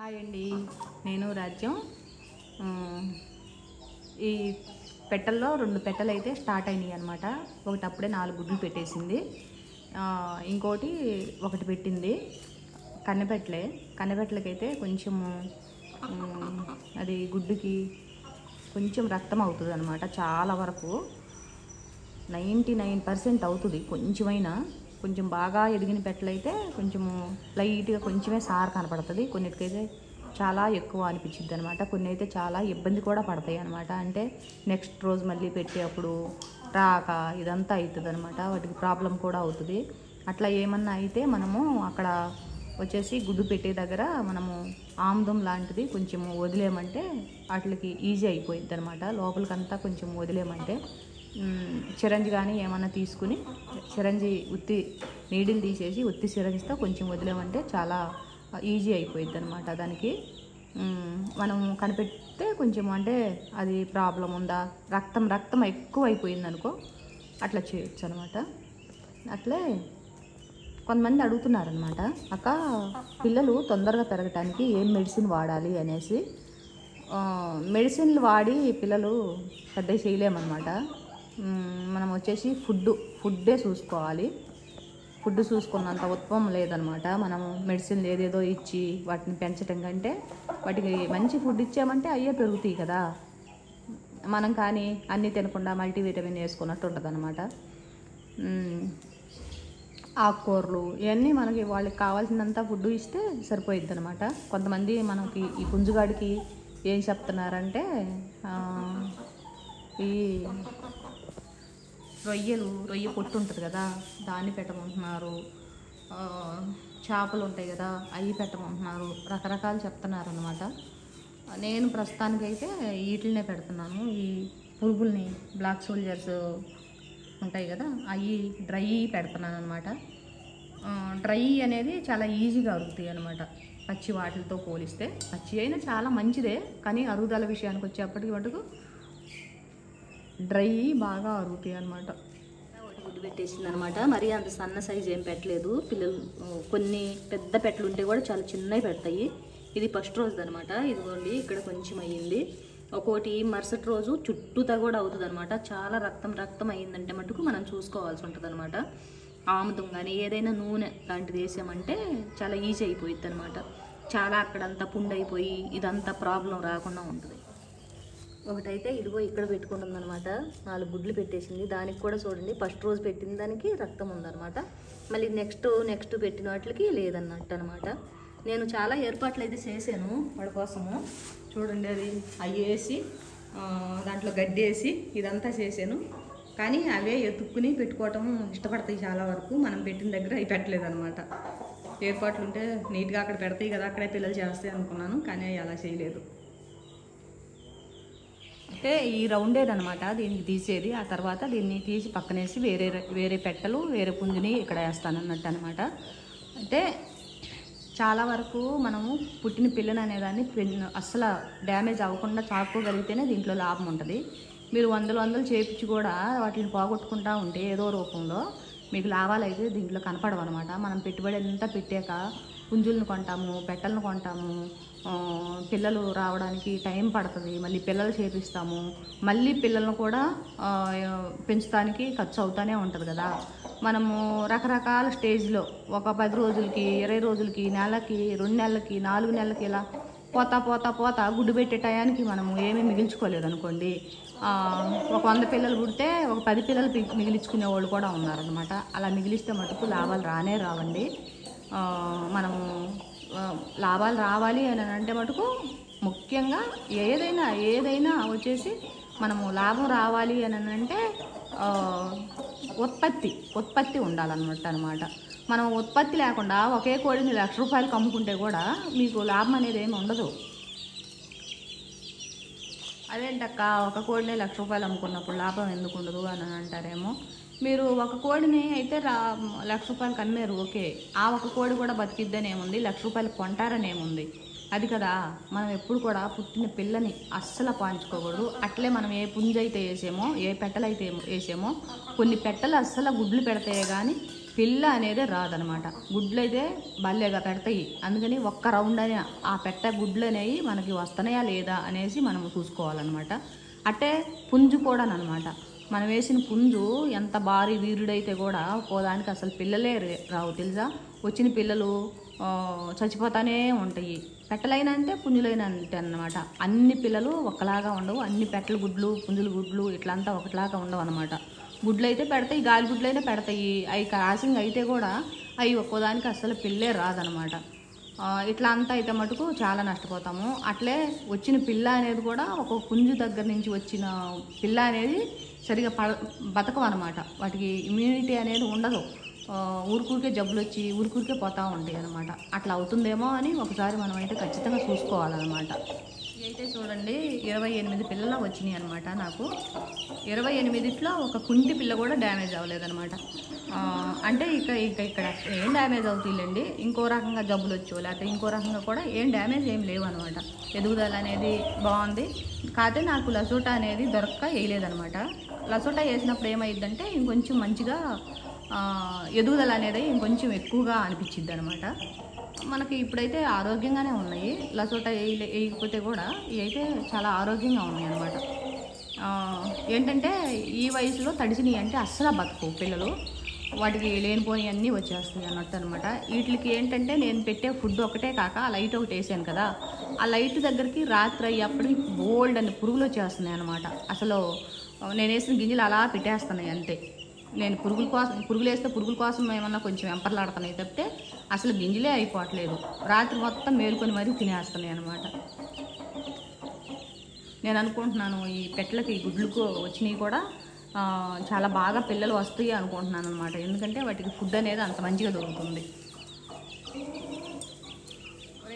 Hi అండి. నేను రాజ్యం. ఈ పెట్టల్లో రెండు పెట్టలు అయితే స్టార్ట్ అయినాయి అనమాట ఒకటి అప్పుడే నాలుగు గుడ్లు పెట్టేసింది. ఇంకోటి ఒకటి పెట్టింది. కన్నెపెట్టలే. కన్నెపెట్టలకైతే కొంచెము అది గుడ్డుకి కొంచెం రక్తం అవుతుంది అనమాట చాలా వరకు. నైంటీ నైన్ పర్సెంట్ అవుతుంది కొంచెమైనా. కొంచెం బాగా ఎదిగిన పెట్టలైతే కొంచెము లైట్గా కొంచెమే సార్ కనపడుతుంది. కొన్నిటికైతే చాలా ఎక్కువ అనిపించింది అనమాట కొన్ని అయితే చాలా ఇబ్బంది కూడా పడతాయి అనమాట అంటే నెక్స్ట్ రోజు మళ్ళీ పెట్టేటప్పుడు రాక ఇదంతా అవుతుంది అనమాట వాటికి ప్రాబ్లం కూడా అవుతుంది. అట్లా ఏమన్నా అయితే మనము అక్కడ వచ్చేసి గుడ్డు పెట్టే దగ్గర మనము ఆముదం లాంటిది కొంచెం వదిలేమంటే వాటికి ఈజీ అయిపోయింది అనమాట లోపలికంతా కొంచెం వదిలేమంటే చిరంజి కానీ ఏమన్నా తీసుకుని చిరంజి ఉత్తి నీడిల్ తీసేసి ఉత్తి సిరంజితో కొంచెం వదిలేమంటే చాలా ఈజీ అయిపోయింది అనమాట దానికి మనం కనిపెడితే కొంచెం అంటే అది ప్రాబ్లం ఉందా? రక్తం రక్తం ఎక్కువ అయిపోయింది అనుకో అట్లా చేయొచ్చు అనమాట అట్లే కొంతమంది అడుగుతున్నారనమాట అక్క పిల్లలు తొందరగా పెరగటానికి ఏం మెడిసిన్ వాడాలి? అనేసి. మెడిసిన్లు వాడి పిల్లలు పెద్ద చేయలేమన్నమాట. మనం వచ్చేసి ఫుడ్ ఫుడ్డే చూసుకోవాలి. ఫుడ్ చూసుకున్నంత ఉత్పం లేదనమాట. మనం మెడిసిన్ ఏదేదో ఇచ్చి వాటిని పెంచడం కంటే వాటికి మంచి ఫుడ్ ఇచ్చామంటే అయ్యే పెరుగుతాయి కదా. మనం కానీ అన్నీ తినకుండా మల్టీవిటమిన్ వేసుకున్నట్టు ఉంటుంది అనమాట ఆకుకూరలు ఇవన్నీ మనకి వాళ్ళకి కావాల్సినంత ఫుడ్ ఇస్తే సరిపోయిద్ది అనమాట కొంతమంది మనకి ఈ పుంజుగాడికి ఏం చెప్తున్నారంటే ఈ రొయ్యలు రొయ్య పొట్టు ఉంటుంది కదా దాన్ని పెట్టమంటున్నారు. చేపలు ఉంటాయి కదా అవి పెట్టమంటున్నారు. రకరకాలు చెప్తున్నారు అనమాట నేను ప్రస్తుతానికైతే వీటినే పెడుతున్నాను. ఈ పురుగుల్ని బ్లాక్ సోల్జర్స్ ఉంటాయి కదా అవి డ్రై పెడుతున్నాను అనమాట డ్రై అనేది చాలా ఈజీగా అరుగుతాయి అనమాట పచ్చి వాటితో పోలిస్తే. పచ్చి అయినా చాలా మంచిదే కానీ అరుగుదల విషయానికి వచ్చేప్పటికి మటుకు డ్రై బాగా అరుగుతాయి అనమాట గుడ్డు పెట్టేసింది అనమాట మరీ అంత సన్న సైజ్ ఏం పెట్టలేదు. పిల్లలు కొన్ని పెద్ద పెట్టలు ఉంటే కూడా చాలా చిన్నవి పెడతాయి. ఇది ఫస్ట్ రోజు అనమాట ఇదిగోండి ఇక్కడ కొంచెం అయ్యింది. ఒక్కోటి మరుసటి రోజు చుట్టూతా కూడా అవుతుంది అనమాట చాలా రక్తం రక్తం అయ్యిందంటే మటుకు మనం చూసుకోవాల్సి ఉంటుంది అనమాట ఆముదం కానీ ఏదైనా నూనె లాంటిది వేసామంటే చాలా ఈజీ అయిపోయింది అనమాట చాలా అక్కడంతా పుండైపోయి ఇదంతా ప్రాబ్లం రాకుండా ఉంటుంది. ఒకటైతే ఇదిగో ఇక్కడ పెట్టుకుంటుంది అనమాట నాలుగు గుడ్లు పెట్టేసింది. దానికి కూడా చూడండి ఫస్ట్ రోజు పెట్టిన దానికి రక్తం ఉందనమాట మళ్ళీ నెక్స్ట్ నెక్స్ట్ పెట్టిన వాటికి లేదన్నట్టు అనమాట నేను చాలా ఏర్పాట్లు అయితే చేశాను వాడి కోసము. చూడండి అది అవి వేసి దాంట్లో గడ్డి వేసి ఇదంతా చేశాను. కానీ అవే ఎత్తుక్కుని పెట్టుకోవటం ఇష్టపడతాయి చాలా వరకు. మనం పెట్టిన దగ్గర అవి పెట్టలేదు అనమాట ఏర్పాట్లు ఉంటే నీట్గా అక్కడ పెడతాయి కదా అక్కడే పిల్లలు చేస్తాయి అనుకున్నాను కానీ అవి అలా చేయలేదు. అంటే ఈ రౌండేడ్ అనమాట దీనికి తీసేది. ఆ తర్వాత దీన్ని తీసి పక్కనేసి వేరే వేరే పెట్టలు వేరే పుంజుని ఇక్కడ వేస్తాను అన్నట్టు అనమాట అంటే చాలా వరకు మనము పుట్టిన పిల్లని అనేదాన్ని అస్సలు డ్యామేజ్ అవ్వకుండా చాకోగలిగితేనే దీంట్లో లాభం ఉంటుంది. మీరు వందలు వందలు చేపించి కూడా వాటిని పోగొట్టుకుంటా ఉంటే ఏదో రూపంలో మీకు లాభాలు అయితే దీంట్లో కనపడవు అనమాట మనం పెట్టుబడి ఎంత పెట్టాక పుంజులను కొంటాము పెట్టలను కొంటాము పిల్లలు రావడానికి టైం పడుతుంది మళ్ళీ పిల్లలు చేపిస్తాము. మళ్ళీ పిల్లలను కూడా పెంచడానికి ఖర్చు అవుతూనే ఉంటుంది కదా. మనము రకరకాల స్టేజ్లో ఒక పది రోజులకి ఇరవై రోజులకి నెలకి రెండు నెలలకి నాలుగు నెలలకి ఇలా పోతా పోతా పోతా గుడ్డు పెట్టే టయానికి మనము ఏమీ మిగిల్చుకోలేదు అనుకోండి. ఒక వంద పిల్లలు పుడితే ఒక పది పిల్లలు మిగిలించుకునే వాళ్ళు కూడా ఉన్నారనమాట అలా మిగిలిస్తే మటుకు లాభాలు రానే రావండి. మనము లాభాలు రావాలి అని అంటే మటుకు ముఖ్యంగా ఏదైనా ఏదైనా వచ్చేసి మనము లాభం రావాలి అని అంటే ఉత్పత్తి ఉత్పత్తి ఉండాలన్నమాట. అనమాట మనం ఉత్పత్తి లేకుండా ఒకే కోడిని లక్ష రూపాయలకు అమ్ముకుంటే కూడా మీకు లాభం అనేది ఏమి ఉండదు. అదేంటక్క? ఒక కోడిని లక్ష రూపాయలు అమ్ముకున్నప్పుడు లాభం ఎందుకు ఉండదు అని అంటారేమో? మీరు ఒక కోడిని అయితే రా లక్ష రూపాయలకి అమ్మారు ఓకే. ఆ ఒక కోడి కూడా బతికిద్దని ఏముంది లక్ష రూపాయలు కొంటారని ఏముంది అది కదా మనం ఎప్పుడు కూడా పుట్టిన పిల్లని అస్సలు పాంచుకోకూడదు అట్లే మనం ఏ పుంజ అయితే వేసామో ఏ పెట్టలైతే వేసామో కొన్ని పెట్టలు అస్సలు గుడ్లు పెడతాయే కానీ పిల్ల అనేది రాదనమాట. గుడ్లు అయితే భలేగా పెడతాయి. అందుకని ఒక్క రౌండ్ అని ఆ పెట్ట గుడ్లు అనేవి మనకి వస్తున్నాయా లేదా అనేసి మనం చూసుకోవాలన్నమాట. అట్టే పుంజు కూడా అనమాట మనం వేసిన పుంజు ఎంత భారీ వీరుడైతే కూడా పోదానికి అసలు పిల్లలే రావు తెలుసా? వచ్చిన పిల్లలు చచ్చిపోతానే ఉంటాయి. పెట్టలైన అంటే పుంజులైన అంటే అన్నమాట. అన్ని పిల్లలు ఒకలాగా ఉండవు. అన్ని పెట్టల గుడ్లు పుంజుల గుడ్లు ఇట్లంతా ఒకటిలాగా ఉండవు అనమాట గుడ్లు అయితే పెడతాయి గాలి గుడ్లు అయితే పెడతాయి. అవి క్రాసింగ్ అయితే కూడా అవి ఒక్కోదానికి అసలు పిల్లే రాదనమాట ఇట్లా అంతా అయితే మటుకు చాలా నష్టపోతాము. అట్లే వచ్చిన పిల్ల అనేది కూడా ఒక పుంజు దగ్గర నుంచి వచ్చిన పిల్ల అనేది సరిగా పడ బతకవు అనమాట వాటికి ఇమ్యూనిటీ అనేది ఉండదు. ఊరికూరికే జబ్బులు వచ్చి ఊరికూరికే పోతూ ఉంటాయి అనమాట అట్లా అవుతుందేమో అని ఒకసారి మనం అయితే ఖచ్చితంగా చూసుకోవాలన్నమాట. అయితే చూడండి ఇరవై ఎనిమిది పిల్లలు వచ్చినాయి అనమాట నాకు. ఇరవై ఎనిమిదిట్లో ఒక కుంటి పిల్ల కూడా డ్యామేజ్ అవ్వలేదనమాట అంటే ఇక ఇక ఇక్కడ ఏం డ్యామేజ్ అవుతుందండి ఇంకో రకంగా జబ్బులు వచ్చో లేకపోతే ఇంకో రకంగా కూడా ఏం డ్యామేజ్ ఏం లేవు అనమాట ఎదుగుదల అనేది బాగుంది. కాకపోతే నాకు లసోటా అనేది దొరక్క వేయలేదనమాట లసోటా వేసినప్పుడు ఏమైందంటే ఇంకొంచెం మంచిగా ఎదుగుదల అనేది ఇంకొంచెం ఎక్కువగా అనిపించింది అనమాట మనకి ఇప్పుడైతే ఆరోగ్యంగానే ఉన్నాయి. లసోటా వేయలే వేయకపోతే కూడా ఇవి అయితే చాలా ఆరోగ్యంగా ఉన్నాయి అనమాట ఏంటంటే ఈ వయసులో తడిసినవి అంటే అస్సలు బతుకు పిల్లలు. వాటికి లేనిపోని అన్నీ వచ్చేస్తాయి అన్నట్టు అనమాట వీటికి ఏంటంటే నేను పెట్టే ఫుడ్ ఒకటే కాక ఆ లైట్ ఒకటి వేసాను కదా. ఆ లైట్ దగ్గరికి రాత్రి అయ్యేప్పటికి బోల్డ్ అని పురుగులు వచ్చేస్తున్నాయి అనమాట అసలు నేను వేసిన గింజలు అలా పెట్టేస్తున్నాయి అంతే. నేను పురుగుల కోసం పురుగులు వేస్తే పురుగుల కోసం ఏమన్నా కొంచెం వెంపర్లాడుతున్నాయి తప్పితే అసలు గింజలే అయిపోవట్లేదు. రాత్రి మొత్తం మేలుకొని మరీ తినేస్తున్నాయి అనమాట నేను అనుకుంటున్నాను ఈ పెట్టలకి గుడ్లకు వచ్చినవి కూడా చాలా బాగా పిల్లలు వస్తాయి అనుకుంటున్నాను అనమాట ఎందుకంటే వాటికి ఫుడ్ అనేది అంత మంచిగా దొరుకుతుంది.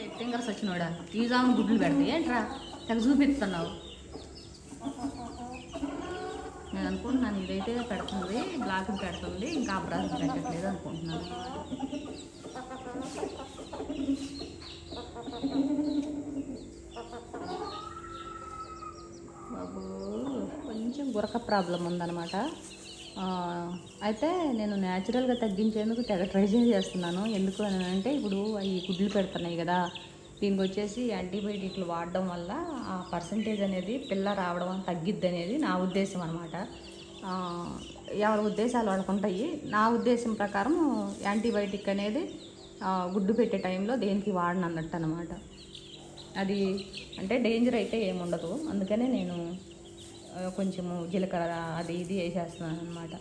ఎత్తింగర్స్ ఫింగర్స్ వచ్చినోడా ఈజాము గుడ్లు పెడతాయి. ఏంట్రా? తెగ చూపిస్తున్నావు. నేను అనుకుంటున్నాను ఇదైతే పెడుతుంది బ్లాక్ పెడుతుంది ఇంకా అబ్రాస్ పెట్టట్లేదు అనుకుంటున్నాను. బాబు కొంచెం గురక ప్రాబ్లం ఉందన్నమాట. అయితే నేను న్యాచురల్గా తగ్గించేందుకు తెగ ట్రై చేస్తున్నాను. ఎందుకు అని అంటే ఇప్పుడు అవి గుడ్లు పెడుతున్నాయి కదా దీనికి వచ్చేసి యాంటీబయాటిక్లు వాడడం వల్ల ఆ పర్సంటేజ్ అనేది పిల్ల రావడం తగ్గిద్ది అనేది నా ఉద్దేశం అనమాట ఎవరి ఉద్దేశాలు వాళ్ళకు ఉంటాయి. నా ఉద్దేశం ప్రకారం యాంటీబయాటిక్ అనేది గుడ్డు పెట్టే టైంలో దేనికి వాడను అన్నట్టు అనమాట అది అంటే డేంజర్ అయితే ఏముండదు. అందుకనే నేను కొంచెము జీలకర్ర అది ఇది వేసేస్తున్నాను అనమాట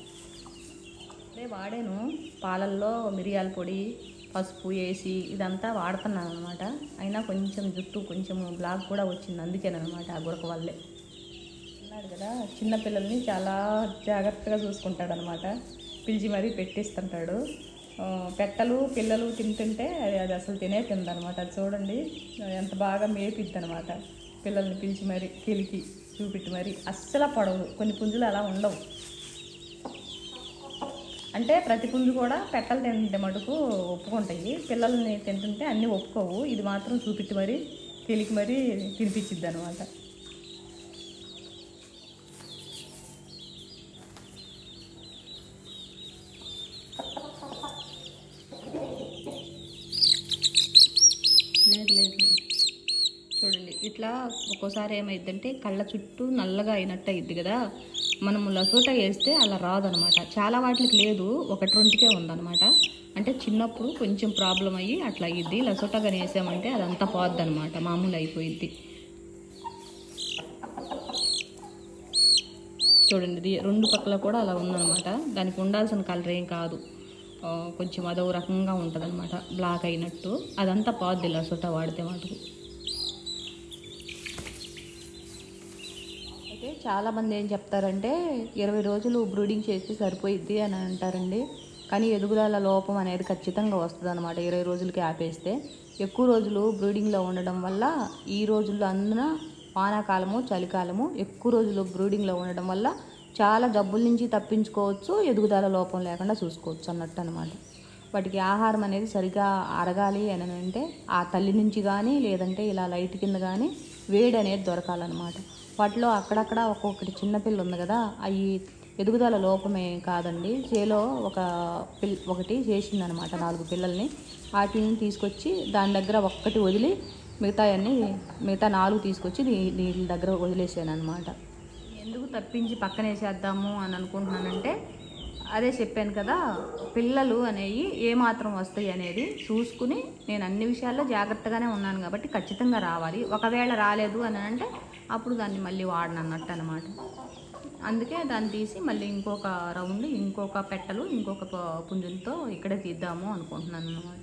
అదే వాడాను. పాలల్లో మిరియాల పొడి పసుపు వేసి ఇదంతా వాడుతున్నాను అనమాట అయినా కొంచెం జుట్టు కొంచెం బ్లాక్ కూడా వచ్చింది. అందుకేనమాట ఆ గురక వల్లే అన్నాడు కదా చిన్నపిల్లల్ని చాలా జాగ్రత్తగా చూసుకుంటాడనమాట పిలిచి మరీ పెట్టిస్తుంటాడు. పెట్టలు పిల్లలు తింటుంటే అది అది అసలు తినే తిందనమాట అది చూడండి ఎంత బాగా మేపిద్ది అనమాట పిల్లల్ని పిలిచి మరీ కిలికి చూపెట్టి మరీ. అస్సలు పడవు. కొన్ని పుంజులు అలా ఉండవు. అంటే ప్రతి పుంజు కూడా పెట్టలు తింటే మటుకు ఒప్పుకుంటాయి. పిల్లల్ని తింటుంటే అన్నీ ఒప్పుకోవు. ఇది మాత్రం చూపించి మరీ తెలికి మరీ తినిపించిద్ది అనమాట లేదు లేదు లేదు. చూడండి ఇట్లా ఒక్కోసారి ఏమైందంటే కళ్ళ చుట్టూ నల్లగా అయినట్టు అయింది కదా. మనం లసోట వేస్తే అలా రాదనమాట. చాలా వాటికి లేదు ఒకటి రెండుకే ఉందన్నమాట అంటే చిన్నప్పుడు కొంచెం ప్రాబ్లం అయ్యి అట్లా అయ్యిద్ది. లసోటగా వేసామంటే అదంతా పోద్ది అనమాట మామూలు అయిపోయిద్ది. చూడండి ఇది రెండు పక్కల కూడా అలా ఉందన్నమాట దానికి ఉండాల్సిన కలర్ ఏం కాదు. కొంచెం అదో రకంగా ఉంటుందనమాట బ్లాక్ అయినట్టు. అదంతా పోద్ది లసోటా వాడితే మటుకు అయితే చాలామంది ఏం చెప్తారంటే ఇరవై రోజులు బ్రూడింగ్ చేస్తే సరిపోయిద్ది అని అంటారండి. కానీ ఎదుగుదల లోపం అనేది ఖచ్చితంగా వస్తుంది అనమాట ఇరవై రోజులకి ఆపేస్తే. ఎక్కువ రోజులు బ్రూడింగ్లో ఉండడం వల్ల ఈ రోజుల్లో అందున వానాకాలము చలికాలము ఎక్కువ రోజులు బ్రూడింగ్లో ఉండడం వల్ల చాలా జబ్బుల నుంచి తప్పించుకోవచ్చు ఎదుగుదల లోపం లేకుండా చూసుకోవచ్చు అన్నట్టు అనమాట వాటికి ఆహారం అనేది సరిగా అరగాలి అని అంటే ఆ తల్లి నుంచి కానీ లేదంటే ఇలా లైట్ కింద కానీ వేడి అనేది దొరకాలన్నమాట. వాటిలో అక్కడక్కడ ఒక్కొక్కటి చిన్నపిల్ల ఉంది కదా అవి ఎదుగుదల లోపమే కాదండి. చేలో ఒక పిల్ ఒకటి చేసిందనమాట నాలుగు పిల్లల్ని. వాటిని తీసుకొచ్చి దాని దగ్గర ఒక్కటి వదిలి మిగతా అన్ని మిగతా నాలుగు తీసుకొచ్చి దీ- దీని దగ్గర వదిలేసాను అనమాట ఎందుకు తప్పించి పక్కనేసేద్దాము అని అనుకుంటున్నానంటే అదే చెప్పాను కదా పిల్లలు అనేవి ఏమాత్రం వస్తాయి అనేది చూసుకుని నేను అన్ని విషయాల్లో జాగ్రత్తగానే ఉన్నాను కాబట్టి ఖచ్చితంగా రావాలి. ఒకవేళ రాలేదు అని అంటే అప్పుడు దాన్ని మళ్ళీ వాడనన్నట్టు అనమాట అందుకే దాన్ని తీసి మళ్ళీ ఇంకొక రౌండ్ ఇంకొక పెట్టలు ఇంకొక ప- పుంజులతో ఇక్కడే తీద్దాము అనుకుంటున్నాను అనమాట